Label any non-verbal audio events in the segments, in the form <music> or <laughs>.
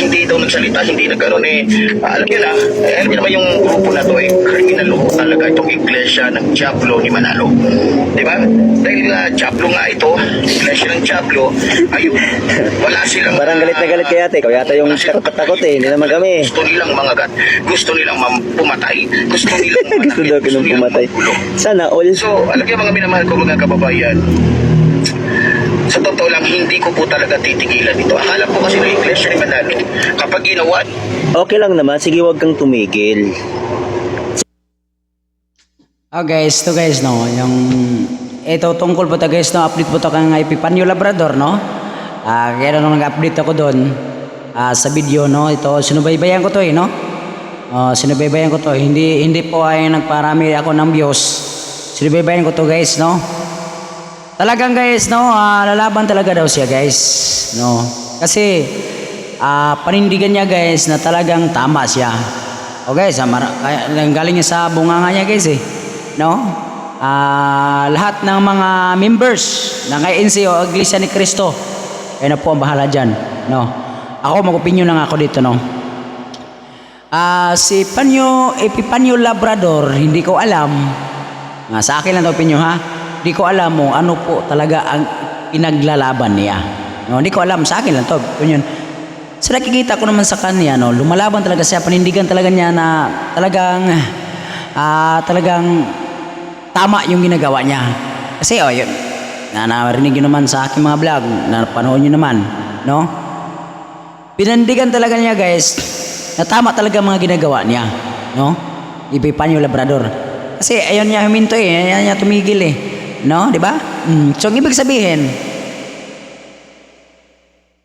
hindi daw nagsalita, hindi nagkaroon eh, ah, alam niyo na, eh, alam niyo naman yung grupo na to eh, criminal law talaga itong iglesia ng Diablo ni Manalo. Di ba? Dahil uh, Diablo nga ito, iglesia ng Diablo, ayun, wala silang... Parang galit na galit kay ate. Ikaw yata yung takot-takot eh. Hindi naman kami. Gusto nilang mga gat, gusto nilang pumatay, gusto nilang <laughs> Gusto daw kinong pumatay. Sana all. So, alam niyo mga minamahal ko mga kababayan, sa totoo lang, hindi ko po talaga titigilan ito. Akala po kasi ng iglesia ni Manalo, kapag ginawa Okay lang naman. Sige, wag kang tumigil. Oh guys, to guys no, yung ito tungkol po to guys no, update po to kang Epifanio Labrador no. Ah, kaya nung nag-update ako doon ah, sa video no, ito sinubaybayan ko to eh no. Oh, sinubaybayan ko to, hindi hindi po ay nagparami ako ng views. Sinubaybayan ko to guys no. Talagang guys no, ah, lalaban talaga daw siya guys no. Kasi ah, panindigan niya guys na talagang tama siya. O guys, ah, kaya, galing niya sa bunganga niya guys eh. No? Ah, lahat ng mga members ng ANC o Iglesia ni Cristo ay na po ang bahala dyan. No? Ako mag-opinion lang ako dito no. Ah, si Panyo Epipanyo Labrador, hindi ko alam. Nga sa akin lang opinion ha. Hindi ko alam mo ano po talaga ang pinaglalaban niya. No, hindi ko alam sa akin lang to opinion. Sa nakikita ko naman sa kanya, no, lumalaban talaga siya, panindigan talaga niya na talagang ah talagang tama yung ginagawa niya. Kasi oh, yun, na narinig yun naman sa aking mga vlog, na panood nyo naman, no? Pinandigan talaga niya guys, na tama talaga mga ginagawa niya, no? Ipipan yung labrador. Kasi ayun niya huminto eh, ayaw niya tumigil eh, no? Di ba? Mm. So, ang ibig sabihin,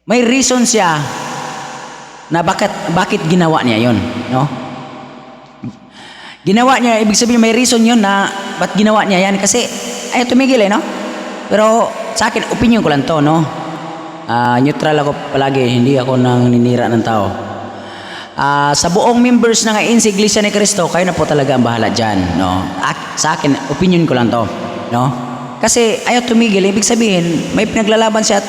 may reason siya na bakit bakit ginawa niya yon no ginawa niya ibig sabihin may reason yun na ba't ginawa niya yan kasi ayaw tumigil eh no pero sa akin opinion ko lang to no Ah, neutral ako palagi hindi ako nang ninira ng tao Ah, sa buong members ng ANC Iglesia ni Cristo kayo na po talaga ang bahala dyan no Ak- sa akin opinion ko lang to no kasi ayaw tumigil ibig sabihin may pinaglalaban siya at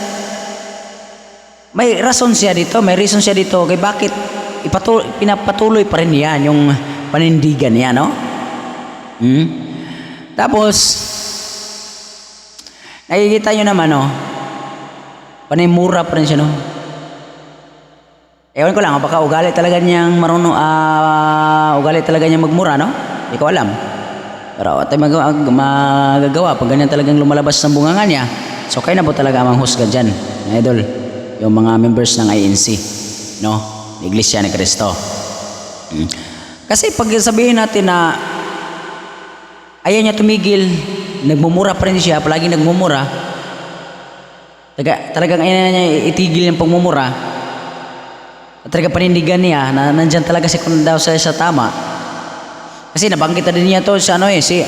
may rason siya dito, may reason siya dito kay bakit ipatuloy, pinapatuloy pa rin niya yung panindigan niya, no? Hmm? Tapos, nakikita nyo naman, no? Panimura pa rin siya, no? Ewan ko lang, baka ugali talaga niyang marunong, ah, ugali talaga niyang magmura, no? Hindi ko alam. Pero at magawa, magagawa pag ganyan talagang lumalabas ng bunganga niya. So kayo na po talaga ang husga dyan, idol. Yung mga members ng INC, no? Iglesia ni Cristo. Mm. Kasi pag sabihin natin na ayaw niya tumigil, nagmumura pa rin siya, palagi nagmumura, taga, talagang ayaw niya itigil yung pagmumura, at talaga panindigan niya na nandyan talaga si kung daw sa tama, kasi nabanggit na din niya to sa ano eh, si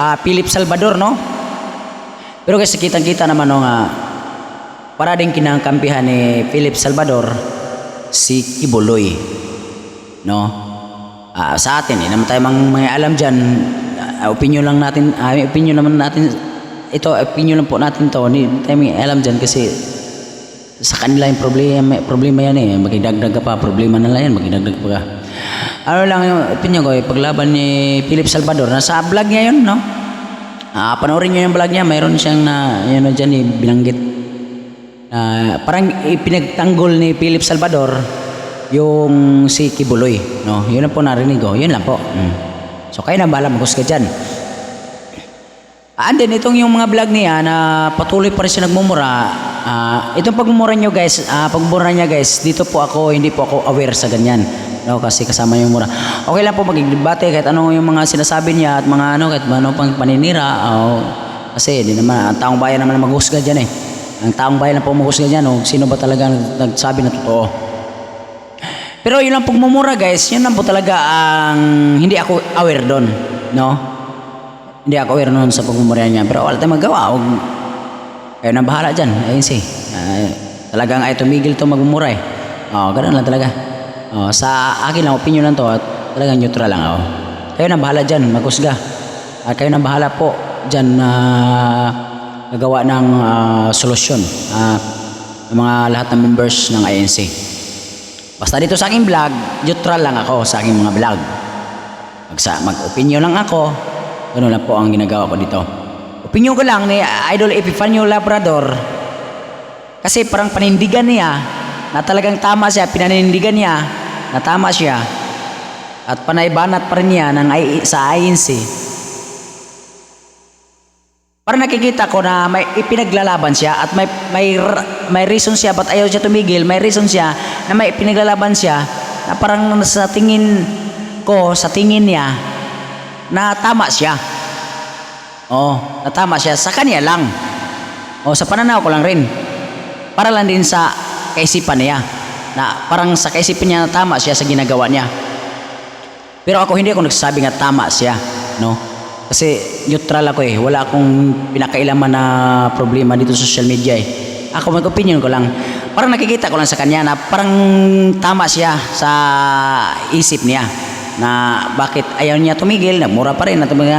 ah, Philip Salvador, no? Pero kasi kitang-kita naman no nga, para din kinangkampihan ni Philip Salvador, si Kibuloy. No? Ah, sa atin, eh, naman tayo mang may alam dyan, ah, opinion lang natin, ah, opinion naman natin, ito, opinion lang po natin to, hindi tayo may alam dyan kasi sa kanila yung problema, problema yan eh. Magidagdag ka pa, problema na lang yan, magidagdag pa ka. Ano lang yung opinion ko, eh, paglaban ni Philip Salvador, nasa vlog niya yun, no? Ah, panoorin niyo yung vlog niya, mayroon siyang na, yun na dyan, eh, binanggit. Ah, parang ipinagtanggol ni Philip Salvador yung si Kibuloy, no? Yun lang po narinig ko, yun lang po. Mm. So, kayo na bahala, maghusga dyan. Ah, and then, itong yung mga vlog niya na patuloy pa rin siya nagmumura. Ah, itong pagmumura niyo guys, ah, pagmumura niya guys, dito po ako, hindi po ako aware sa ganyan. No, kasi kasama yung mura. Okay lang po magdebate kahit ano yung mga sinasabi niya at mga ano, kahit ano pang paninira. Oh, kasi di naman, ang taong bayan naman maghusga dyan eh. Ang taong bayan na po maghusga dyan, oh, sino ba talaga nag- nagsabi na totoo. Pero yun lang pagmumura guys, yun lang po talaga ang hindi ako aware doon. No? Hindi ako aware noon sa pagmumura niya. Pero wala tayong magawa. Huwag, kayo na bahala dyan. Ayun si. Ah, talagang ay tumigil to magmumura eh. Oh, ganun lang talaga. Oh, sa akin lang, opinion lang to. At talagang neutral lang ako. Kayo na bahala dyan, maghusga. At kayo na bahala po dyan na gagawa ng ah, solusyon. Ah, ng mga lahat ng members ng INC. Basta dito sa aking vlog, neutral lang ako sa aking mga vlog. Magsa, mag-opinion lang ako. Ganun lang po ang ginagawa ko dito. Opinion ko lang ni Idol Epifanio Labrador. Kasi parang panindigan niya na talagang tama siya, pinanindigan niya na tama siya. At panaybanat pa rin niya ng, sa INC. Parang nakikita ko na may ipinaglalaban siya at may may may reason siya ba't ayaw siya tumigil. May reason siya na may ipinaglalaban siya na parang sa tingin ko, sa tingin niya na tama siya. Oo, na tama siya. Sa kanya lang. O sa pananaw ko lang rin. Para lang din sa kaisipan niya. Na parang sa kaisipan niya na tama siya sa ginagawa niya. Pero ako hindi ako nagsasabi nga tama siya, no? Kasi neutral ako eh. Wala akong pinakailaman na problema dito sa social media eh. Ako mag-opinion ko lang. Parang nakikita ko lang sa kanya na parang tama siya sa isip niya na bakit ayaw niya tumigil, nagmura pa rin at mga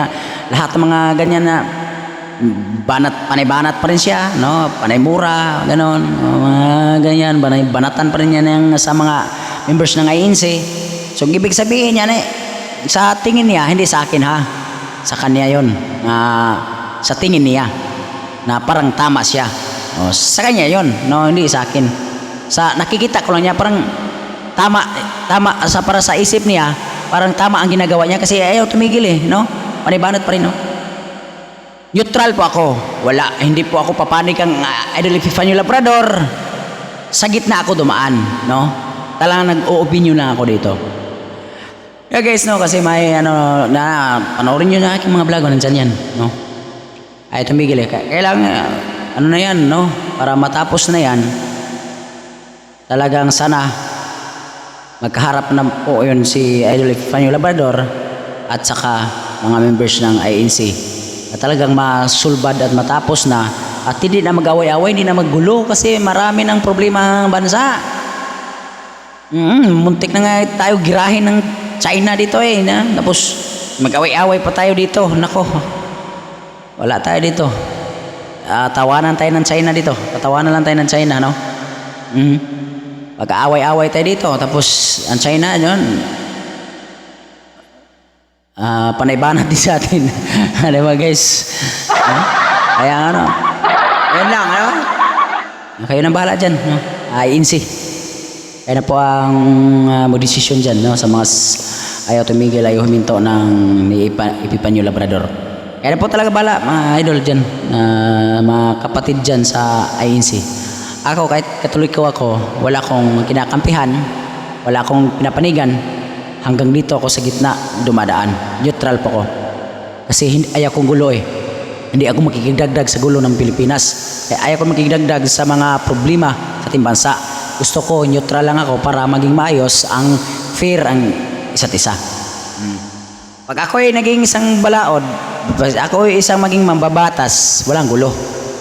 lahat ng mga ganyan na banat panay banat pa rin siya no? Panay mura ganon. Mga ganyan panay banatan pa rin niya ng, sa mga members ng INC so ibig sabihin niya eh, sa tingin niya hindi sa akin ha? Sa kanya yon na sa tingin niya na parang tama siya. O, sa kanya yon no? Hindi sa akin. Sa nakikita ko lang niya parang tama tama sa para sa isip niya parang tama ang ginagawa niya kasi ayaw tumigil eh no? Panibanat pa rin no Neutral po ako. Wala, hindi po ako papanig ang uh, Idol Epifanio Labrador. Sa gitna ako dumaan, no? Talagang nag-o-opinion lang ako dito. Yeah guys, no, kasi may ano, na, panoorin nyo na aking mga vlog, nandyan yan, no? Ay, tumigil eh. Kailangan, uh, ano na yan, no? Para matapos na yan, talagang sana magkaharap na po yun si Idol Epifanio Labrador at saka mga members ng INC na talagang masulbad at matapos na at hindi na mag-away-away, hindi na maggulo kasi marami ng problema ang bansa. Mm, muntik na nga tayo girahin ng China dito eh. Na? Tapos mag-away-away pa tayo dito. Nako, wala tayo dito. Ah, tawanan tayo ng China dito. Tatawanan lang tayo ng China, no? Mm. Pag-aaway-away tayo dito. Tapos ang China, yun, ah panaybanat din sa atin. <laughs> ano ba guys? Ha? Kaya ano, yan lang, ano? Kayo nang bahala dyan. No? Ah, INC. Kaya na po ang uh, desisyon dyan no? sa mga ayaw tumigil, ayaw huminto ng ni Ipa, Epipanyo Labrador. Kaya na po talaga bala, mga idol dyan, ah, mga kapatid dyan sa INC. Ako, kahit katuloy ko ako, wala akong kinakampihan, wala akong pinapanigan, hanggang dito ako sa gitna dumadaan. Neutral po ko. Kasi hindi, ayaw kong gulo eh. Hindi ako makikidagdag sa gulo ng Pilipinas. Kaya ayaw ko makikidagdag sa mga problema sa ating bansa. Gusto ko, neutral lang ako para maging maayos ang fair ang isa't isa. Hmm. Pag ako ay naging isang balaod, ako ay isang maging mambabatas, walang gulo.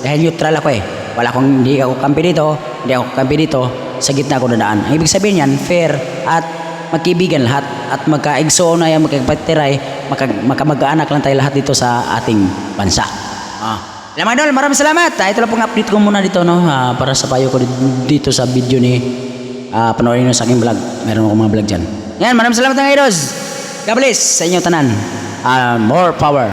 Dahil neutral ako eh. Wala akong, hindi ako kampi dito, hindi ako kampi dito, sa gitna ako dadaan. Ang ibig sabihin yan, fair at magkibigan lahat at magkaigsoon na yan, magkapatiray, magka, magkamag-anak lang tayo lahat dito sa ating bansa. Ah. Mga idol, maraming salamat. Ah, ito lang pong update ko muna dito no, ah, para sa payo ko di- dito sa video ni ah, panoorin nyo sa aking vlog. Meron akong mga vlog dyan. Yan, maraming salamat mga idols. God bless sa inyo tanan. Ah, more power.